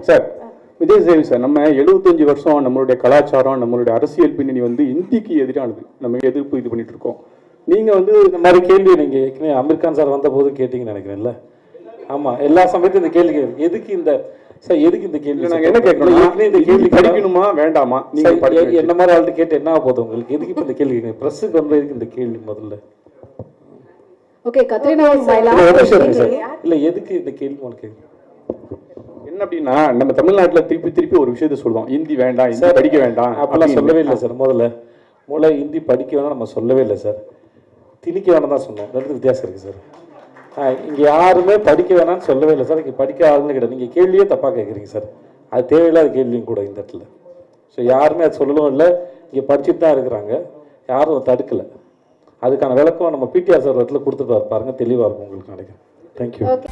Sir Vijay சேவி sir நம்ம 75 வருஷம் நம்மளுடைய கலாச்சாரம் நம்மளுடைய அரசியல் பின்னணி வந்து இந்திக்கு எதிரானது. நம்ம எதிர்ப்பு இது பண்ணிட்டு இருக்கோம். நீங்க வந்து இந்த மாதிரி கேள்வி நீங்க ஏற்கனவே அமீர் கான் சார் வந்த போது கேட்டீங்கன்னு நினைக்கிறேன்ல. ஆமா எல்லா சமயத்தையும் இந்த கேள்வி கேட்குறீங்க. எதுக்கு இந்த சார் எதுக்கு இந்த கேள்வி? நாங்க என்ன கேட்கணும் இந்த கேள்வி படிக்கணுமா வேண்டாமா? நீங்க சார், படிக்க எ- என்ன மாதிரி ஆள்கிட்ட கேட்டு என்ன ஆக போகுது உங்களுக்கு? எதுக்கு இப்ப இந்த கேள்வி கேட்குறீங்க? ப்ரெஸ்ஸுக்கு வந்து எதுக்கு இந்த கேள்வி முதல்ல. ஓகே கத்ரினா இல்ல எதுக்கு இந்த கேள்வி உங்களுக்கு? என்ன அப்படின்னா நம்ம தமிழ்நாட்டுல திருப்பி திருப்பி ஒரு விஷயத்த சொல்றோம் ஹிந்தி வேண்டாம் ஹிந்தி சார், படிக்க வேண்டாம் அப்படிலாம். சொல்லவே இல்லை சார் முதல்ல. முதல்ல ஹிந்தி படிக்க வேணாம் நம்ம சொல்லவே இல்லை சார். திணிக்க வேணாம் தான் சொன்னோம். ரெண்டு வித்தியாசம் இருக்குது சார். இங்க யாருமே படிக்க வேணாம்னு சொல்லவே இல்லை சார். இங்க படிக்க ஆளுன்னு கிடையாது. நீங்க கேள்வியே தப்பா கேட்குறீங்க சார். அது தேவையில்லாத கேள்வியும் கூட இந்த இடத்துல. ஸோ யாருமே அது சொல்லவும் இல்லை. இங்க படிச்சுட்டு தான் இருக்கிறாங்க. யாரும் அதை தடுக்கலை. அதுக்கான விளக்கம் நம்ம பிடிஆர் சார் இடத்துல கொடுத்துட்டு பாருங்க. தெளிவாக இருக்கும் உங்களுக்கு நினைக்கிறேன். Thank you okay